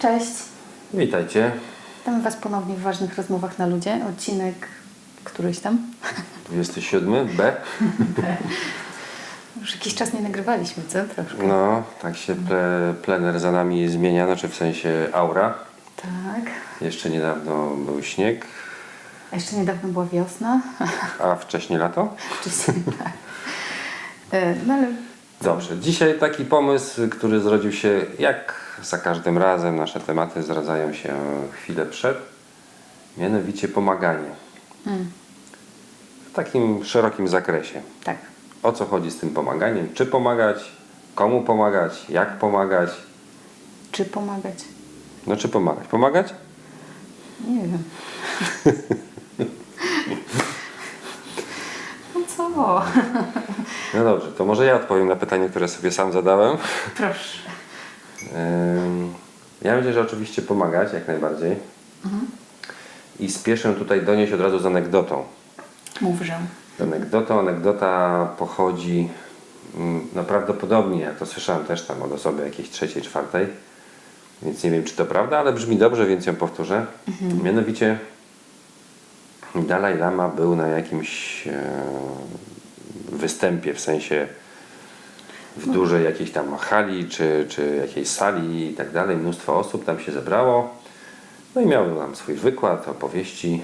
Cześć. Witajcie. Witamy Was ponownie w Ważnych Rozmowach na Ludzie. Odcinek któryś tam. 27 B. Już jakiś czas nie nagrywaliśmy, co? Troszkę. No, tak się ple, plener za nami zmienia, znaczy w sensie aura. Tak. Jeszcze niedawno był śnieg, A jeszcze niedawno była wiosna. a wcześniej lato. Wcześniej tak. E, No ale Dobrze, dzisiaj taki pomysł, który zrodził się jak za każdym razem. Nasze tematy zdradzają się chwilę przed. Mianowicie pomaganie. mm, W takim szerokim zakresie. tak. O co chodzi z tym pomaganiem? Czy pomagać? Komu pomagać? Jak pomagać? Czy pomagać? No czy pomagać? Pomagać? Nie wiem. No co? No dobrze, to może ja odpowiem na pytanie, które sobie sam zadałem. Proszę. Ja myślę, że oczywiście pomagać jak najbardziej. I spieszę tutaj donieść od razu z anegdotą. Mów, że. Z anegdotą, anegdota pochodzi mm, no prawdopodobnie, jak to słyszałem też tam od osoby jakiejś trzeciej, czwartej, więc nie wiem czy to prawda, ale brzmi dobrze, więc ją powtórzę. Mianowicie Dalaj Lama był na jakimś e, występie, w sensie w dużej jakiejś tam hali, czy, czy jakiejś sali i tak dalej, mnóstwo osób tam się zebrało. No i miał tam swój wykład, opowieści.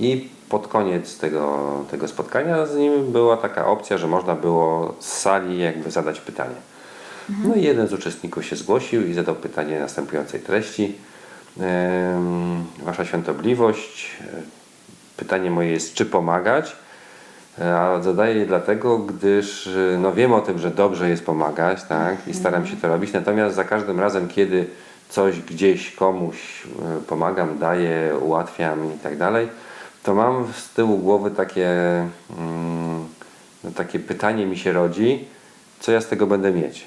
I pod koniec tego, tego spotkania z nim była taka opcja, że można było z sali jakby zadać pytanie. No i jeden z uczestników się zgłosił i zadał pytanie następującej treści. Wasza świątobliwość, pytanie moje jest, czy pomagać? E, A zadaję je dlatego, gdyż e, no, wiem o tym, że dobrze jest pomagać tak? i staram się to robić. Natomiast za każdym razem, kiedy coś gdzieś komuś e, pomagam, daję, ułatwiam i tak dalej, to mam z tyłu głowy takie, mm, no, takie pytanie mi się rodzi, co ja z tego będę mieć.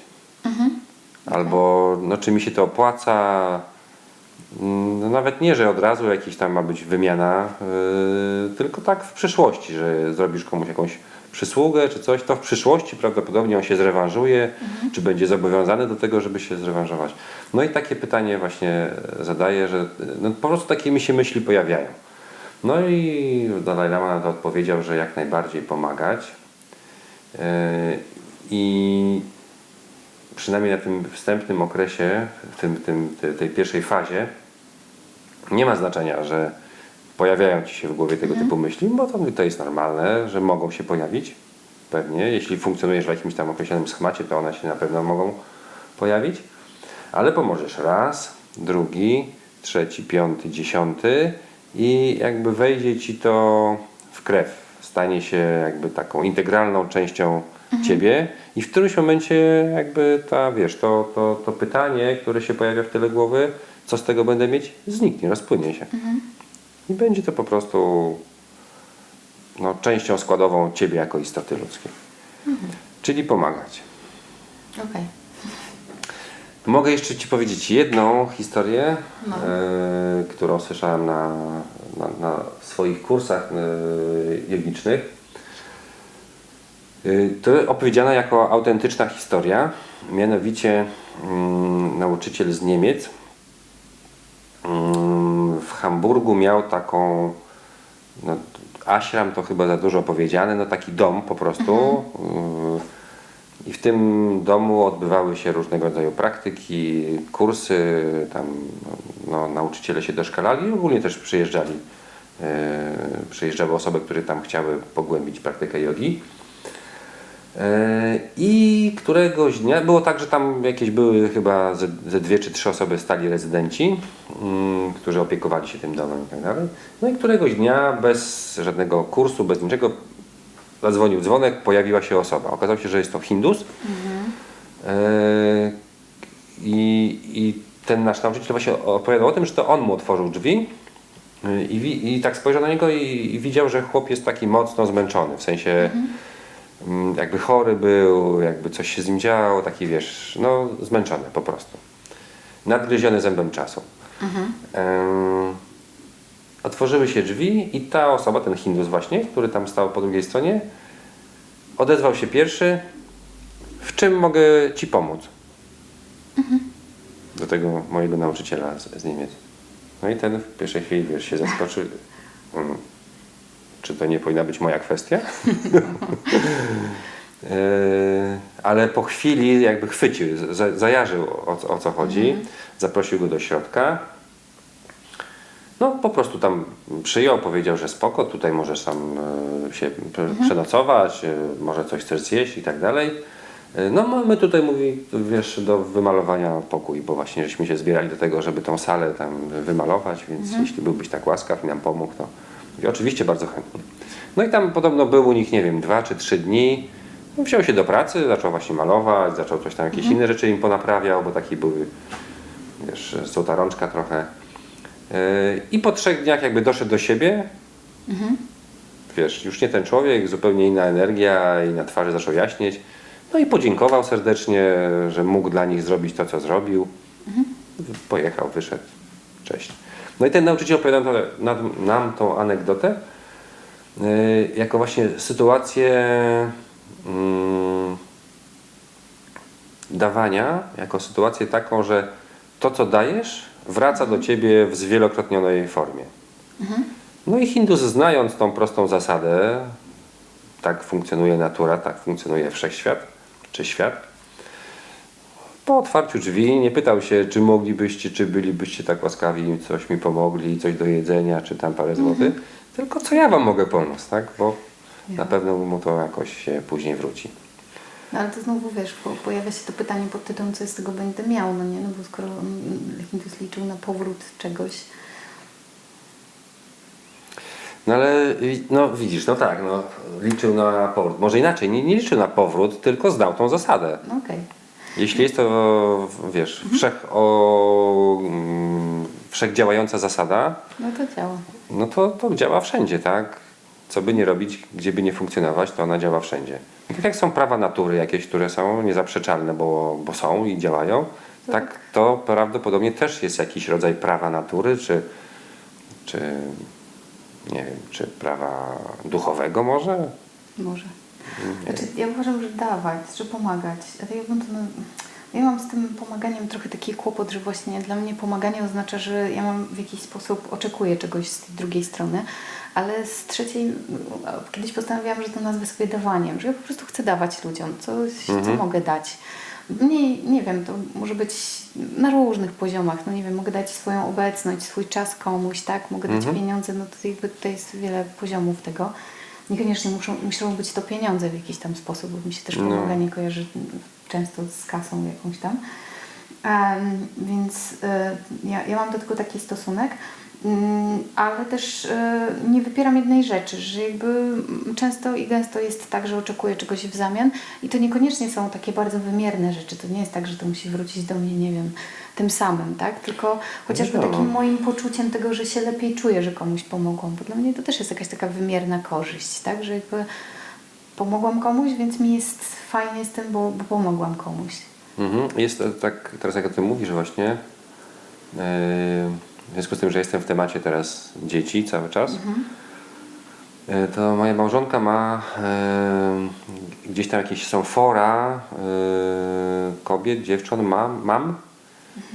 Albo no, czy mi się to opłaca, no nawet nie, że od razu jakiś tam ma być wymiana, yy, tylko tak w przyszłości, że zrobisz komuś jakąś przysługę czy coś, to w przyszłości prawdopodobnie on się zrewanżuje, czy będzie zobowiązany do tego, żeby się zrewanżować. No i takie pytanie właśnie zadaję, że no po prostu takie mi się myśli pojawiają. No i Dalaj Lama na to odpowiedział, że jak najbardziej pomagać. Yy, I przynajmniej na tym wstępnym okresie, w tym, tym, tej, pierwszej fazie, nie ma znaczenia, że pojawiają ci się w głowie tego typu myśli, bo to, to jest normalne, że mogą się pojawić. Pewnie, jeśli funkcjonujesz w jakimś tam określonym schemacie, to one się na pewno mogą pojawić. Ale pomożesz raz, drugi, trzeci, piąty, dziesiąty i jakby wejdzie ci to w krew. Stanie się jakby taką integralną częścią ciebie i w którymś momencie jakby ta, wiesz, to, to, to pytanie, które się pojawia w tyle głowy, co z tego będę mieć, zniknie, rozpłynie się. I będzie to po prostu no, częścią składową ciebie jako istoty ludzkiej. Czyli pomagać. Okej. Mogę jeszcze Ci powiedzieć jedną historię, No. e, którą słyszałem na, na, na swoich kursach e, jogicznych. E, to opowiedziana jako autentyczna historia. Mianowicie mm, nauczyciel z Niemiec mm, w Hamburgu miał taką no, ashram to chyba za dużo powiedziane, no taki dom po prostu. Y, I w tym domu odbywały się różnego rodzaju praktyki, kursy, tam no, nauczyciele się doszkalali i ogólnie też przyjeżdżali, y, przyjeżdżały osoby, które tam chciały pogłębić praktykę jogi. E, I któregoś dnia, było tak, że tam jakieś były chyba ze, ze dwie czy trzy osoby stali rezydenci, mm, którzy opiekowali się tym domem i tak dalej. No i któregoś dnia bez żadnego kursu, bez niczego zadzwonił dzwonek, pojawiła się osoba. Okazało się, że jest to Hindus. E, i, I ten nasz nauczyciel właśnie opowiadał o tym, że to on mu otworzył drzwi y, i, i tak spojrzał na niego i, i widział, że chłop jest taki mocno zmęczony, w sensie mm, jakby chory był, jakby coś się z nim działo, taki wiesz, no zmęczony po prostu. Nadgryziony zębem czasu. Em, otworzyły się drzwi i ta osoba, ten Hindus właśnie, który tam stał po drugiej stronie, odezwał się pierwszy, w czym mogę Ci pomóc? do tego mojego nauczyciela z, z Niemiec. No i ten w pierwszej chwili, wiesz, się zaskoczył. Mm, Czy to nie powinna być moja kwestia? E, Ale po chwili jakby chwycił, za- zajarzył o, co- o co chodzi, zaprosił go do środka. No po prostu tam przyjął, powiedział, że spoko, tutaj możesz tam e, się pre- przenocować, e, może coś chcesz zjeść i tak dalej. No mamy tutaj, mówi, wiesz, do wymalowania pokój, bo właśnie żeśmy się zbierali do tego, żeby tą salę tam wymalować, więc jeśli byłbyś tak łaskaw i nam pomógł, to mówię, oczywiście bardzo chętnie. No i tam podobno był u nich, nie wiem, dwa czy trzy dni. No, Wziął się do pracy, zaczął właśnie malować, zaczął coś tam, jakieś inne rzeczy im ponaprawiał, bo taki były, wiesz, złota rączka trochę. Yy, I po trzech dniach jakby doszedł do siebie. Wiesz, już nie ten człowiek, zupełnie inna energia i na twarzy zaczął jaśnieć. No i podziękował serdecznie, że mógł dla nich zrobić to, co zrobił. Pojechał, wyszedł. Cześć. No i ten nauczyciel opowiadał to- nam, nam tą anegdotę yy, jako właśnie sytuację mm, dawania, jako sytuację taką, że to, co dajesz, wraca do ciebie w zwielokrotnionej formie. No i Hindus, znając tą prostą zasadę, tak funkcjonuje natura, tak funkcjonuje wszechświat, czy świat, po otwarciu drzwi nie pytał się, czy moglibyście, czy bylibyście tak łaskawi, coś mi pomogli, coś do jedzenia, czy tam parę złotych, tylko co ja wam mogę pomóc, tak? Bo na pewno mu to jakoś się później wróci. No ale to znowu wiesz, po, pojawia się to pytanie pod tytułem, co z tego będę miał, no nie? No bo skoro mm, Hindus liczył na powrót czegoś, No ale no widzisz, no tak, no, liczył na powrót. Może inaczej, nie, nie liczył na powrót, tylko znał tą zasadę. no okej. Jeśli jest to, wiesz, wszech, o, mm, wszechdziałająca zasada, No to działa. no to, to działa wszędzie, tak? Co by nie robić, gdzie by nie funkcjonować, to ona działa wszędzie. Tak jak są prawa natury jakieś, które są niezaprzeczalne, bo, bo są i działają, tak to prawdopodobnie też jest jakiś rodzaj prawa natury, czy, czy nie wiem, czy prawa duchowego może? Może. Znaczy, ja uważam, że dawać, że pomagać. Ale ja, bym to, no, ja mam z tym pomaganiem trochę taki kłopot, że właśnie dla mnie pomaganie oznacza, że ja mam w jakiś sposób oczekuję czegoś z tej drugiej strony, ale z trzeciej no, kiedyś postanowiłam, że to nazwę sobie dawaniem, że ja po prostu chcę dawać ludziom coś, co mogę dać. Nie, nie wiem, to może być na różnych poziomach. No nie wiem, mogę dać swoją obecność, swój czas komuś, tak? Mogę dać pieniądze, no to jakby tutaj jest wiele poziomów tego. Niekoniecznie muszą, muszą być to pieniądze w jakiś tam sposób, bo mi się też No. pomaganie kojarzy często z kasą jakąś tam. Em, więc y, ja, ja mam do tego taki stosunek, ale też y, nie wypieram jednej rzeczy, że jakby mm, często i gęsto jest tak, że oczekuję czegoś w zamian i to niekoniecznie są takie bardzo wymierne rzeczy. To nie jest tak, że to musi wrócić do mnie, nie wiem, tym samym, tak? Tylko chociażby No. takim moim poczuciem tego, że się lepiej czuję, że komuś pomogłam, bo dla mnie to też jest jakaś taka wymierna korzyść, tak? Że jakby pomogłam komuś, więc mi jest fajnie z tym, bo, bo pomogłam komuś. Mhm. Jest to tak, teraz jak o tym mówisz właśnie, yy, w związku z tym, że jestem w temacie teraz dzieci cały czas, yy, to moja małżonka ma yy, gdzieś tam jakieś są fora yy, kobiet, dziewcząt, mam, mam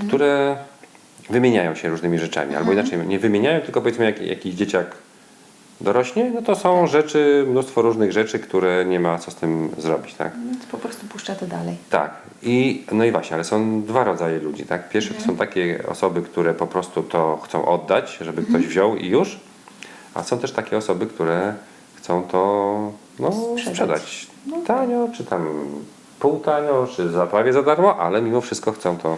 które wymieniają się różnymi rzeczami, albo inaczej nie wymieniają, tylko powiedzmy jak, jakiś dzieciak dorośnie, no to są rzeczy, mnóstwo różnych rzeczy, które nie ma co z tym zrobić, tak? Więc po prostu puszczę to dalej. Tak. I, no i właśnie, ale są dwa rodzaje ludzi, tak? Pierwsze to są takie osoby, które po prostu to chcą oddać, żeby ktoś wziął i już, a są też takie osoby, które chcą to no, Sprzedać. sprzedać, tanio, czy tam pół tanio, czy za prawie za darmo, ale mimo wszystko chcą to,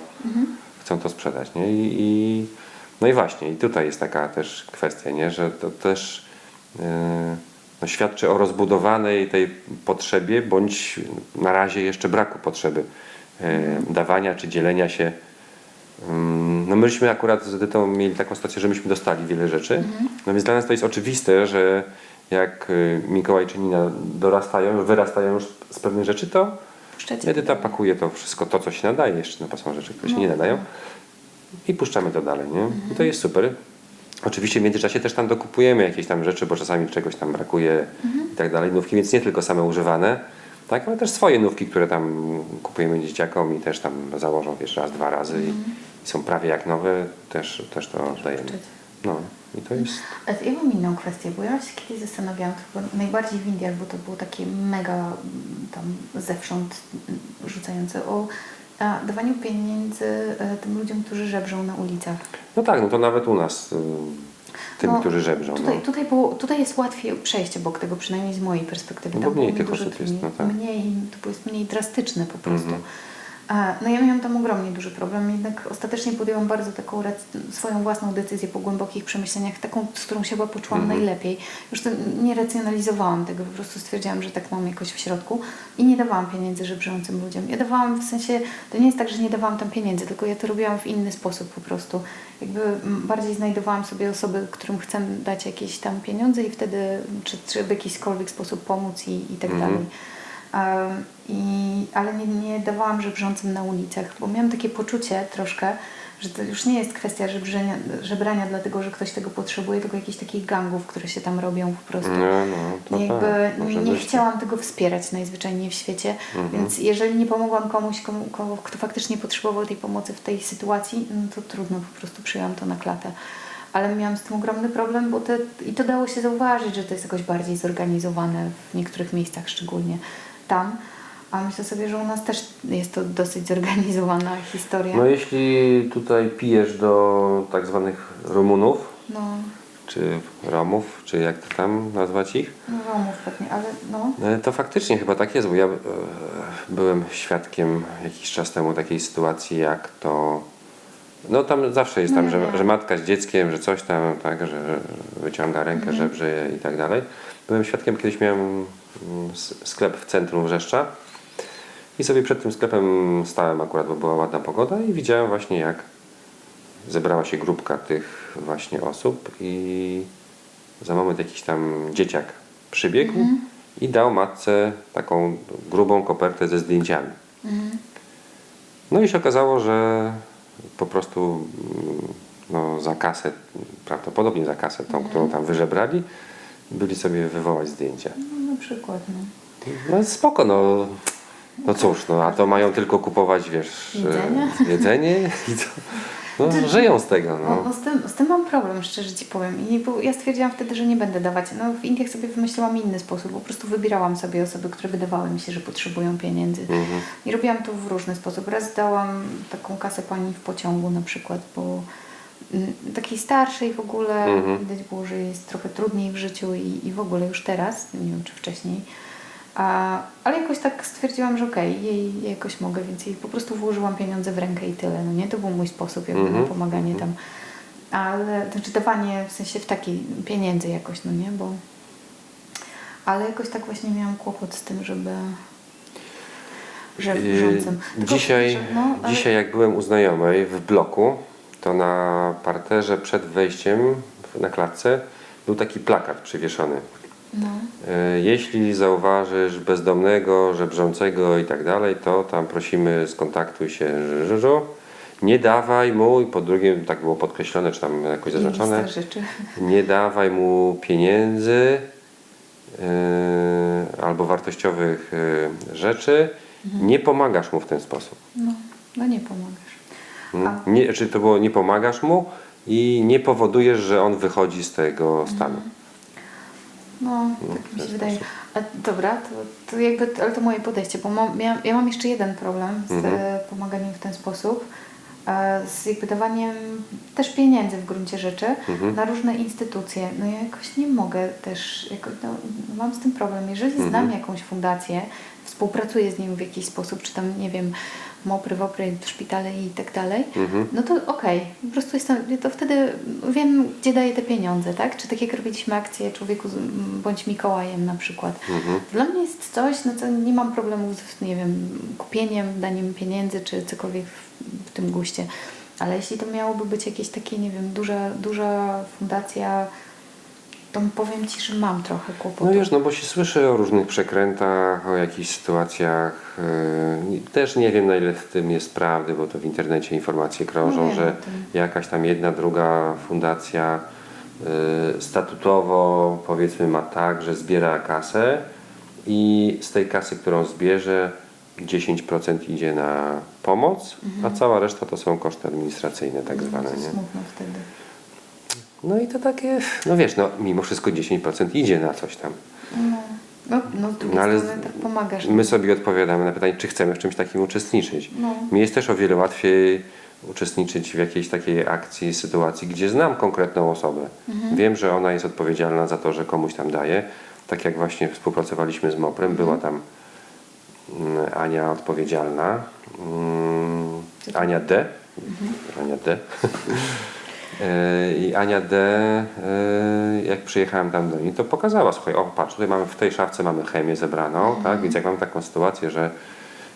chcą to sprzedać, nie? I, i, no i właśnie, i tutaj jest taka też kwestia, nie? Że to też no, świadczy o rozbudowanej tej potrzebie, bądź na razie jeszcze braku potrzeby yy, dawania czy dzielenia się. Ym, No myśmy akurat z Edytą mieli taką sytuację, że myśmy dostali wiele rzeczy. No więc dla nas to jest oczywiste, że jak y, Mikołaj czy Nina dorastają, wyrastają już z pewnych rzeczy, to Puszczacie Edyta pakuje to wszystko, to co się nadaje, jeszcze no, są rzeczy, które się nie nadają i puszczamy to dalej, nie? I to jest super. Oczywiście w międzyczasie też tam dokupujemy jakieś tam rzeczy, bo czasami czegoś tam brakuje i tak dalej. Nówki, więc nie tylko same używane, tak, ale też swoje nówki, które tam kupujemy dzieciakom i też tam założą wiesz, raz, dwa razy i są prawie jak nowe, też, też to dajemy. Wpuszczać. No i to jest... A Ja mam inną kwestię, bo ja się kiedyś zastanawiałam, tylko najbardziej w Indiach, bo to było takie mega tam zewsząd rzucające o a, dawaniu pieniędzy e, tym ludziom, którzy żebrzą na ulicach. No tak, no to nawet u nas, y, tym, No, którzy żebrzą. Tutaj, no. tutaj, było, tutaj jest łatwiej przejść obok tego, przynajmniej z mojej perspektywy. No bo mniej tych osób jest, no tak. mniej, to jest mniej drastyczne po prostu. Mhm. A, No ja miałam tam ogromnie duży problem, jednak ostatecznie podjęłam bardzo taką swoją własną decyzję po głębokich przemyśleniach, taką, z którą się chyba poczułam Mhm. najlepiej. Już to nie racjonalizowałam tego, po prostu stwierdziłam, że tak mam jakoś w środku i nie dawałam pieniędzy żebrzącym ludziom. Ja dawałam w sensie, to nie jest tak, że nie dawałam tam pieniędzy, tylko ja to robiłam w inny sposób po prostu. Jakby mm, bardziej znajdowałam sobie osoby, którym chcę dać jakieś tam pieniądze i wtedy, czy, czy w jakikolwiek sposób pomóc i, i tak Mhm. dalej. Um, i, ale nie, nie dawałam żebrzącym na ulicach, bo miałam takie poczucie troszkę, że to już nie jest kwestia żebrzenia, żebrania dlatego, że ktoś tego potrzebuje, tylko jakichś takich gangów, które się tam robią po prostu. No, no, Jakby tak, nie chciałam tego wspierać najzwyczajniej w świecie, Mhm. więc jeżeli nie pomogłam komuś, komu, komu, kto faktycznie potrzebował tej pomocy w tej sytuacji, no to trudno, po prostu przyjęłam to na klatę. Ale miałam z tym ogromny problem, bo te, i to dało się zauważyć, że to jest jakoś bardziej zorganizowane w niektórych miejscach, szczególnie tam. A myślę sobie, że u nas też jest to dosyć zorganizowana historia. No jeśli tutaj pijesz do tak zwanych Rumunów, No, czy Romów, czy jak to tam nazwać ich, no Romów pewnie, ale no. E, To faktycznie chyba tak jest, bo ja e, byłem świadkiem jakiś czas temu takiej sytuacji, jak to. No tam zawsze jest No tam, że, że matka z dzieckiem, że coś tam, tak, że wyciąga rękę, Mhm. żebrze i tak dalej. Byłem świadkiem, kiedyś miałem mm, sklep w centrum Wrzeszcza i sobie przed tym sklepem stałem akurat, bo była ładna pogoda i widziałem właśnie jak zebrała się grupka tych właśnie osób i za moment jakiś tam dzieciak przybiegł Mhm. i dał matce taką grubą kopertę ze zdjęciami. Mhm. No i się okazało, że po prostu mm, no, za kasę, prawdopodobnie za kasę tą, którą tam wyżebrali, byli sobie wywołać zdjęcia. no na przykład, no. No spoko, no. No cóż, no a to mają tylko kupować, wiesz, Jedzenie? e, jedzenie i to, no, Znaczy- żyją z tego, No, no. z, tym, z tym mam problem, szczerze Ci powiem. I ja stwierdziłam wtedy, że nie będę dawać. No w Indiach sobie wymyśliłam inny sposób. Po prostu wybierałam sobie osoby, które wydawały mi się, że potrzebują pieniędzy. Mhm. I robiłam to w różny sposób. Raz dałam taką kasę pani w pociągu na przykład, bo mm, takiej starszej w ogóle Mhm. widać było, że jest trochę trudniej w życiu i, i w ogóle już teraz, nie wiem czy wcześniej. A, ale jakoś tak stwierdziłam, że okej, jej, jej jakoś mogę, więc jej po prostu włożyłam pieniądze w rękę i tyle. No nie, to był mój sposób jakby Mhm. na pomaganie tam. Ale, znaczy dawanie w sensie w takiej pieniędzy jakoś, no nie, bo... Ale jakoś tak właśnie miałam kłopot z tym, żeby... Że Yy. Tylko, Dzisiaj, że- no, ale- dzisiaj jak byłem u znajomej w bloku, to na parterze przed wejściem na klatce był taki plakat przywieszony. No. E, Jeśli zauważysz bezdomnego, żebrzącego i tak dalej, to tam prosimy skontaktuj się z Żużu. Nie dawaj mu, i po drugie tak było podkreślone, czy tam jakoś zaznaczone, nie dawaj mu pieniędzy e, albo wartościowych e, rzeczy, nie pomagasz mu w ten sposób. No, no nie pomagasz. Mm. Nie, czy to było nie pomagasz mu i nie powodujesz, że on wychodzi z tego stanu. No, No, tak w mi się wydaje. A, dobra, to, to jakby, ale to moje podejście, bo mam, ja, ja mam jeszcze jeden problem z Mhm. pomaganiem w ten sposób. E, Z jakby dawaniem też pieniędzy w gruncie rzeczy Mhm. na różne instytucje. No ja jakoś nie mogę też, jako, no, mam z tym problem. Jeżeli Mhm. znam jakąś fundację, współpracuję z nim w jakiś sposób, czy tam, nie wiem, mopry, wopry, szpitale i tak dalej, Mhm. no to okej, po prostu jestem, to wtedy wiem, gdzie daję te pieniądze, tak? Czy tak jak robiliśmy akcję Człowieku bądź Mikołajem na przykład. Mhm. Dla mnie jest coś, no co nie mam problemu z, nie wiem, kupieniem, daniem pieniędzy, czy cokolwiek w, tym guście. Ale jeśli to miałoby być jakieś takie, nie wiem, duża, duża fundacja, to powiem Ci, że mam trochę kłopotu. No wiesz, no bo się słyszy o różnych przekrętach, o jakichś sytuacjach. yy, Też nie wiem na ile w tym jest prawdy, bo to w internecie informacje krążą, No że jakaś tam jedna, druga fundacja yy, statutowo powiedzmy ma tak, że zbiera kasę i z tej kasy, którą zbierze, 10% idzie na pomoc, a cała reszta to są koszty administracyjne tak zwane. To Nie? smutno wtedy. No i to takie, no wiesz, no mimo wszystko 10% idzie na coś tam. No, no, no No, ale tak pomagasz. My sobie odpowiadamy na pytanie, czy chcemy w czymś takim uczestniczyć. No. Mi jest też o wiele łatwiej uczestniczyć w jakiejś takiej akcji, sytuacji, gdzie znam konkretną osobę. Mhm. Wiem, że ona jest odpowiedzialna za to, że komuś tam daje. Tak jak właśnie współpracowaliśmy z MOPRem, Mhm. była tam Ania odpowiedzialna, mm, Ania D. Mhm. Ania D. E, I Ania D, e, jak przyjechałem tam do niej, to pokazała, słuchaj, o patrz, tutaj mamy w tej szafce mamy chemię zebraną, tak? Więc jak mamy taką sytuację, że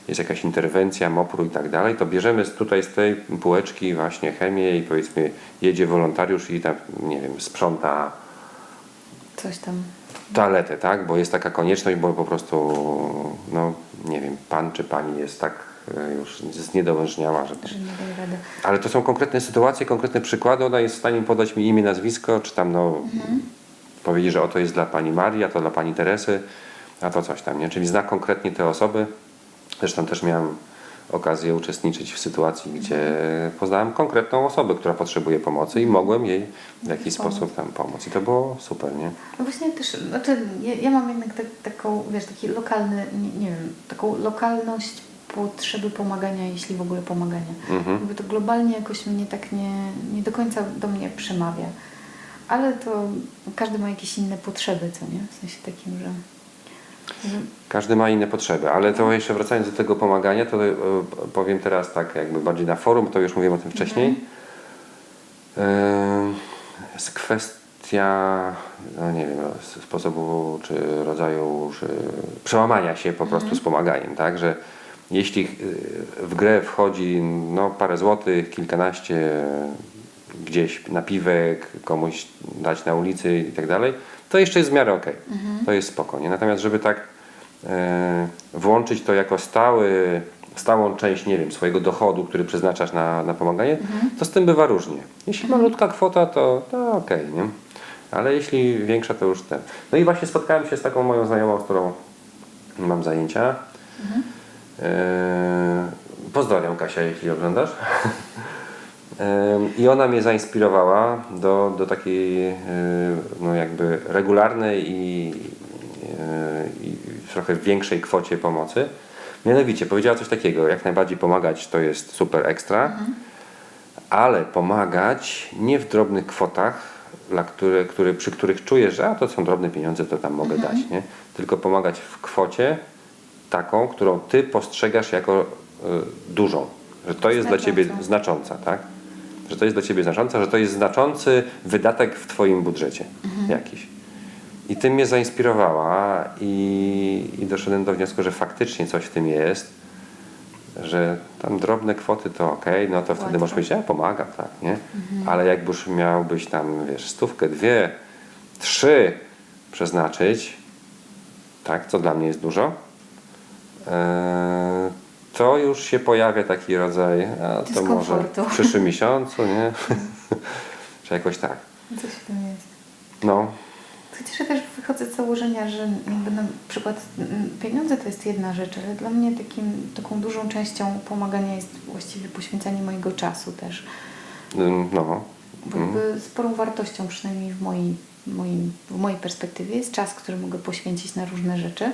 jest jakaś interwencja, mopru i tak dalej, to bierzemy tutaj z tej półeczki właśnie chemię i powiedzmy jedzie wolontariusz i tam, nie wiem, sprząta Coś tam. Toaletę, tak? Bo jest taka konieczność, bo po prostu, no nie wiem, pan czy pani jest tak e, już zniedowężniała, że że nie daje rady. ale to są konkretne sytuacje, konkretne przykłady. Ona jest w stanie podać mi imię, nazwisko, czy tam no, powiedzieć, że oto jest dla pani Marii, a to dla pani Teresy, a to coś tam, nie? Czyli zna konkretnie te osoby. Zresztą też miałem okazję uczestniczyć w sytuacji, gdzie poznałem konkretną osobę, która potrzebuje pomocy i mogłem jej w jakiś Pomóc. sposób tam pomóc. I to było super, nie? No właśnie też, znaczy ja, ja mam jednak tak, taką, wiesz, taki lokalny, nie, nie wiem, taką lokalność potrzeby pomagania, jeśli w ogóle pomagania. Mhm. Jakby to globalnie jakoś mnie tak nie, nie do końca do mnie przemawia. Ale to każdy ma jakieś inne potrzeby, co nie? W sensie takim, że... Każdy ma inne potrzeby, ale to jeszcze wracając do tego pomagania, to e, powiem teraz tak jakby bardziej na forum, to już mówiłem o tym wcześniej. E, Jest kwestia, no nie wiem, sposobu czy rodzaju czy przełamania się po prostu z pomaganiem, tak, że jeśli e, w grę wchodzi no, parę złotych, kilkanaście gdzieś napiwek, komuś dać na ulicy i tak dalej, to jeszcze jest w miarę okej. To jest spokojnie. Natomiast żeby tak e, włączyć to jako stały, stałą część, nie wiem, swojego dochodu, który przeznaczasz na, na pomaganie, to z tym bywa różnie. Jeśli malutka kwota, to, to okej, nie? Ale jeśli większa, to już ten. No i właśnie spotkałem się z taką moją znajomą, z którą mam zajęcia. E, pozdrawiam Kasia, jeśli oglądasz. I ona mnie zainspirowała do, do takiej no jakby regularnej i, e, i trochę większej kwocie pomocy. Mianowicie powiedziała coś takiego, jak najbardziej pomagać to jest super ekstra, ale pomagać nie w drobnych kwotach, dla które, które, przy których czujesz, że a to są drobne pieniądze, to tam mogę dać, nie? tylko pomagać w kwocie taką, którą ty postrzegasz jako y, dużą, że to jest dla ciebie znacząca, tak? Że to jest dla ciebie znacząca, że to jest znaczący wydatek w twoim budżecie jakiś. I tym mnie zainspirowała i, i doszedłem do wniosku, że faktycznie coś w tym jest, że tam drobne kwoty to ok, no to wtedy Łatwo. możesz powiedzieć, ja pomagam, tak, nie? Ale jak już miałbyś tam, wiesz, stówkę, dwie, trzy przeznaczyć, tak, co dla mnie jest dużo, e, to już się pojawia taki rodzaj, a to może w przyszłym miesiącu, nie? Czy jakoś tak. coś w tym jest. No, Chociaż ja też wychodzę z założenia, że jakby na przykład mm, pieniądze to jest jedna rzecz, ale dla mnie takim, taką dużą częścią pomagania jest właściwie poświęcanie mojego czasu też. ym, no. Bo jakby sporą wartością, przynajmniej w mojej, moim, w mojej perspektywie, jest czas, który mogę poświęcić na różne rzeczy.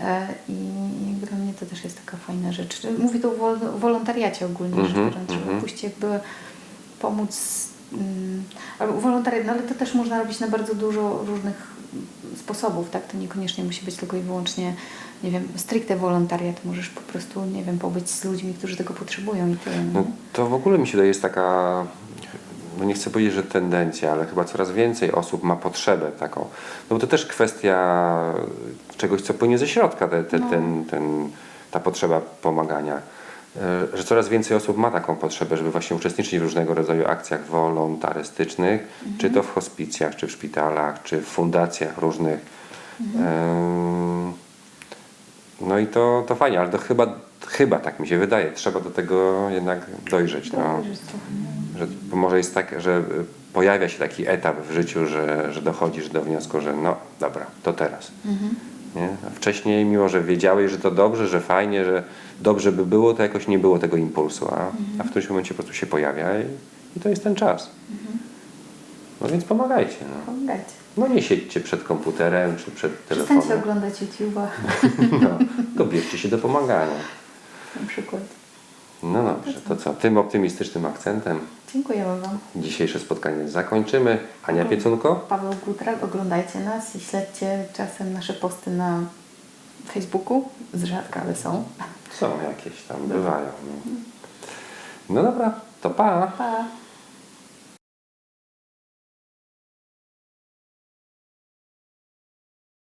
E, I dla mnie to też jest taka fajna rzecz. Mówię tu o wol- wolontariacie ogólnie rzecz Mhm, biorąc, żeby mhm. pójść jakby pomóc mm, albo wolontariat, no ale to też można robić na bardzo dużo różnych sposobów, tak? To niekoniecznie musi być tylko i wyłącznie, nie wiem, stricte wolontariat. Możesz po prostu, nie wiem, pobyć z ludźmi, którzy tego potrzebują i tyle. No to w ogóle mi się wydaje jest taka, no nie chcę powiedzieć, że tendencja, ale chyba coraz więcej osób ma potrzebę taką. No bo to też kwestia czegoś, co płynie ze środka, te, te, No. ten, ten, ta potrzeba pomagania. E, Że coraz więcej osób ma taką potrzebę, żeby właśnie uczestniczyć w różnego rodzaju akcjach wolontarystycznych, czy to w hospicjach, czy w szpitalach, czy w fundacjach różnych. Em, No i to, to fajnie, ale to chyba, chyba tak mi się wydaje. Trzeba do tego jednak dojrzeć. No. Że, może jest tak, że y, pojawia się taki etap w życiu, że, że dochodzisz do wniosku, że no dobra, to teraz. Nie? A wcześniej, mimo że wiedziałeś, że to dobrze, że fajnie, że dobrze by było, to jakoś nie było tego impulsu, a, a w którymś momencie po prostu się pojawia i, i to jest ten czas. No więc pomagajcie. No. Pomagajcie. no nie siedźcie przed komputerem czy przed Przestańcie telefonem. oglądać YouTube'a No, bierzcie się do pomagania. na przykład. No dobrze, to co? Tym optymistycznym akcentem Dziękujemy Wam. dzisiejsze spotkanie zakończymy. Ania Piecunko? Paweł Gutrak, oglądajcie nas i śledźcie czasem nasze posty na Facebooku. Z rzadka, ale są. Są jakieś tam, bywają. No, no dobra, to pa. Pa!